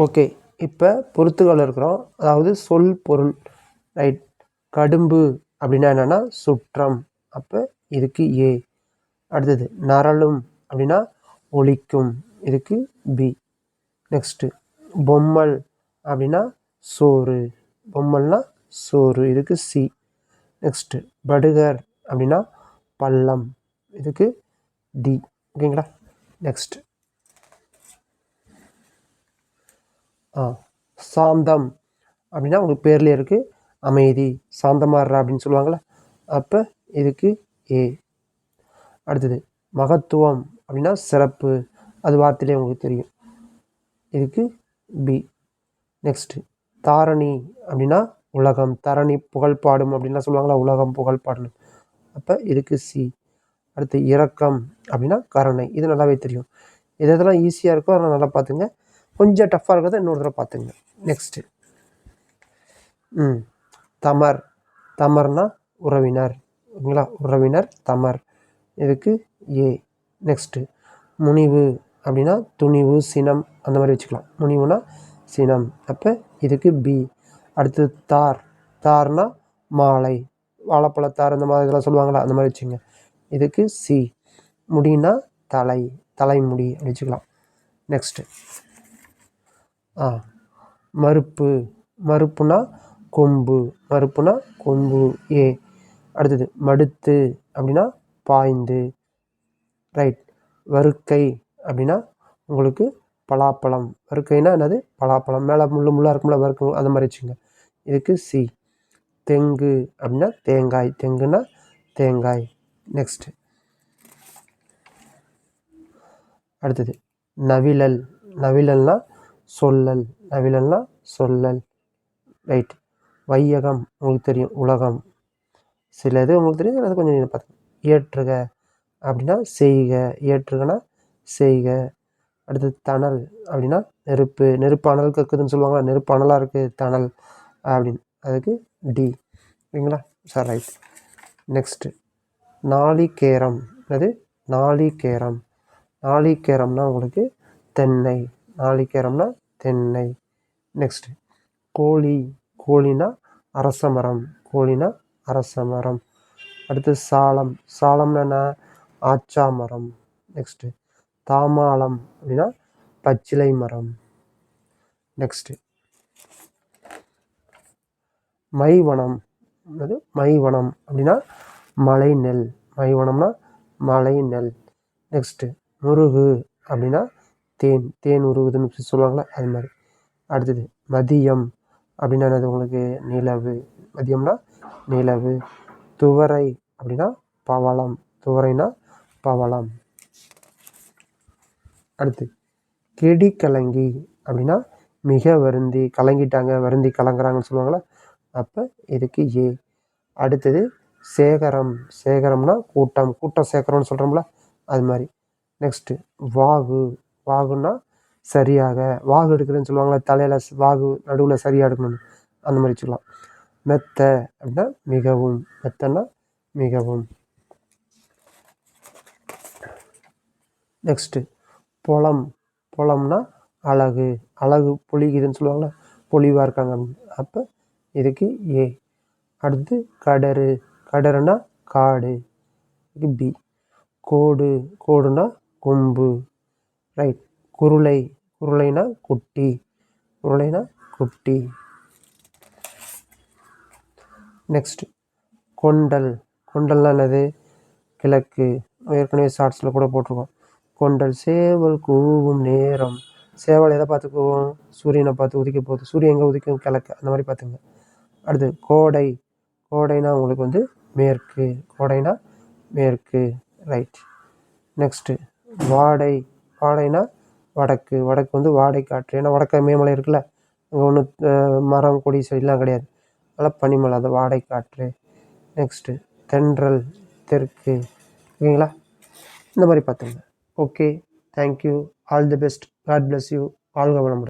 Okay இப்போ பொறுத்துகள் இருக்கிறோம். அதாவது சொல் பொருள் ரைட் கடும்பு அப்படின்னா என்னென்னா சுற்றம். அப்போ இதுக்கு ஏ அடுத்தது நரளும் அப்படின்னா ஒழிக்கும் இதுக்கு பி நெக்ஸ்ட்டு பொம்மல் அப்படின்னா சோறு. பொம்மல்னா சோறு இதுக்கு சி நெக்ஸ்ட்டு படுகர் அப்படின்னா பள்ளம். இதுக்கு டி ஓகேங்களா நெக்ஸ்ட் ஆ சாந்தம் அப்படின்னா உங்களுக்கு பேர்லேயே இருக்குது அமைதி சாந்தமாடுறா அப்படின்னு சொல்லுவாங்கள்ல அப்போ இதுக்கு ஏ. அடுத்தது மகத்துவம் அப்படின்னா சிறப்பு. அது வார்த்தையிலே உங்களுக்கு தெரியும். இதுக்கு பி நெக்ஸ்ட்டு தாரணி அப்படின்னா உலகம். தரணி புகழ் பாடும் அப்படின்லாம் சொல்லுவாங்களா உலகம் புகழ் பாடணும் அப்போ இதுக்கு சி அடுத்து இரக்கம் அப்படின்னா கருணை. இது நல்லாவே தெரியும். இது எதெல்லாம் ஈஸியாக இருக்கோ அதெல்லாம் நல்லா பார்த்துங்க. கொஞ்சம் டஃப்பாக இருக்கிறத இன்னொரு தடவை பார்த்துங்க. நெக்ஸ்ட்டு ம். தமர். தமர்னா உறவினர். ஓகேங்களா? உறவினர் தமர். இதுக்கு ஏ. நெக்ஸ்ட்டு முனிவு அப்படின்னா துணிவு சினம் அந்த மாதிரி வச்சுக்கலாம். முனிவுனா சினம். அப்போ இதுக்கு பி அடுத்தது தார். தார்னா மாலை. வாழைப்பழத்தார் இந்த மாதிரி இதெல்லாம் சொல்லுவாங்களா? அந்த மாதிரி வச்சுங்க. இதுக்கு சி முடினா தலை. தலைமுடி அப்படி வச்சுக்கலாம். நெக்ஸ்ட்டு ஆ. மறுப்பு. மறுப்புனா கொம்பு. மறுப்புனா கொம்பு. ஏ. அடுத்தது மடுத்து அப்படின்னா பாய்ந்து. ரைட். வறுக்கை அப்படின்னா உங்களுக்கு பலாப்பழம். வறுக்கைனா என்னது? பலாப்பழம். மேலே முள்ளு முள்ளாக இருக்கும்ல வறுக்கும் அந்த மாதிரி வச்சுங்க இதுக்கு சி. தெங்கு அப்படின்னா தேங்காய். தெங்குன்னா தேங்காய். நெக்ஸ்ட்டு அடுத்தது நவிழல் நவிழல்னால் சொல்லல். நவிழல்னா சொல்லல். ரைட். வையகம் உங்களுக்கு தெரியும். உலகம். சில இது உங்களுக்கு தெரியும் அது கொஞ்சம் நீங்கள் பார்த்து ஏற்றுக அப்படின்னா செய்க. ஏற்றுகனா செய்க. அடுத்தது தணல் அப்படின்னா நெருப்பு. நெருப்பானல் கக்குதுன்னு சொல்லுவாங்களா? நெருப்பானலாக இருக்குது தணல் அப்படின்னு. அதுக்கு டி. ஓகேங்களா சார் ரைட் நெக்ஸ்ட்டு நாளிகேரம். அது நாளிகேரம். நாளிகேரம்னா உங்களுக்கு தென்னை. நாளிகேரம்னா தென்னை. நெக்ஸ்ட்டு கோழி. கோழினா அரச மரம் கோழினா அரச மரம் அடுத்து சாலம் சாலம்னா என்ன ஆச்சா மரம் நெக்ஸ்ட்டு தாமாலம் அப்படின்னா பச்சிலை மரம். நெக்ஸ்ட்டு மைவனம். அது மைவனம் அப்படின்னா மலை நெல் மைவனம்னா மலை நெல் நெக்ஸ்ட்டு முருகு அப்படின்னா தேன் தேன் உருகுதுன்னு சொல்லுவாங்களே அது மாதிரி. அடுத்தது மதியம் அப்படின்னா என்னது உங்களுக்கு? நிலவு. மதியம்னா நிலவு. துவரை அப்படின்னா பவளம். துவரைனா பவளம். அடுத்து கெடி கலங்கி அப்படின்னா மிக வருந்தி கலங்கிட்டாங்க வருந்தி கலங்குறாங்கன்னு சொல்லுவாங்களே அப்போ இதுக்கு ஏ. அடுத்தது சேகரம். சேகரம்னா கூட்டம். கூட்டம் சேகரம்னு சொல்கிறோம்ல அது மாதிரி. நெக்ஸ்ட்டு வாகு. வாகுன்னா சரியாக வாகு எடுக்கிறேன்னு சொல்லுவாங்களா தலையில் வாகு நடுவில் சரியாக எடுக்கணும்னு அந்த மாதிரி சொல்லலாம். மெத்த அப்படின்னா மிகவும் மெத்தன்னா மிகவும். நெக்ஸ்ட்டு புலம். புலம்னா அழகு. அழகு பொழிகுதுன்னு சொல்லுவாங்களா பொழிவாக இருக்காங்க. அப்போ இதுக்கு ஏ. அடுத்து கடறு. கடறுனா காடு. பி. கோடு. கோடுனா கொம்பு. ரைட் குருளை குருளைனா குட்டி குருளைனா குட்டி. நெக்ஸ்ட் கொண்டல். கொண்டல்னா என்னது? கிழக்கு. ஏற்கனவே ஷார்ட்ஸில் கூட போட்டிருக்கோம். கொண்டல் சேவல் கூவும் நேரம். சேவல் எதை பார்த்து கூவும்? சூரியனை பார்த்து உதிக்க போகுது. சூரியன் எங்கே உதிக்கும்? கிழக்கு. அந்த மாதிரி பார்த்துங்க. அடுத்து கோடை. கோடைனா உங்களுக்கு வந்து மேற்கு. கோடைனா மேற்கு. ரைட் நெக்ஸ்ட்டு வாடை. வாடைனா வடக்கு வடக்கு வந்து வாடை காற்று ஏன்னா வடக்க மேமலை இருக்குல்ல அங்கே ஒன்றும் மரம் கொடி செடிலாம் கிடையாது. அதனால் பனிமலை அது வாடை காற்று நெக்ஸ்ட்டு தென்றல் தெற்கு. ஓகேங்களா? இந்த மாதிரி பார்த்துங்க okay thank you all the best God bless you வாழ்க வளமுடன்.